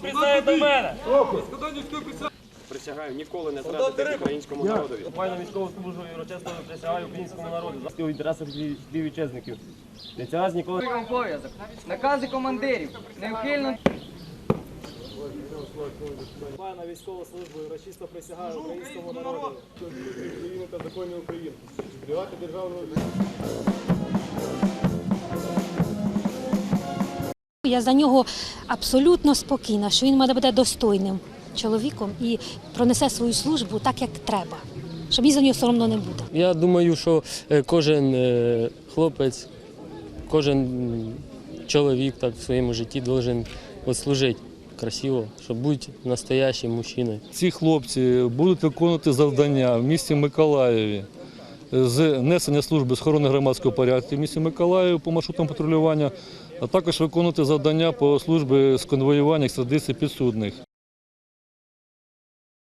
Присягаю до мене. Присягаю ніколи не зрадити українському народові. Пану військову службу і урочисто присягаю українському народу. За інтересах співвітчизників. Не цього ніколи. обов'язок. Накази командирів. Неухильно на військову службу і урочисто присягаю українському народу. України та законів України. Зберігати державну Я за нього абсолютно спокійна, що він мене буде достойним чоловіком і пронесе свою службу так, як треба. Щоб мені за нього соромно не буде. Я думаю, що е, кожен е, хлопець, кожен чоловік так в своєму житті от служити красиво, щоб бути настоящим мужчиною. Ці хлопці будуть виконувати завдання в місті Миколаєві з несення служби з охорони громадського порядку в місті Миколаєві по маршрутам патрулювання, а також виконувати завдання по службі з конвоювання екстрадиції підсудних.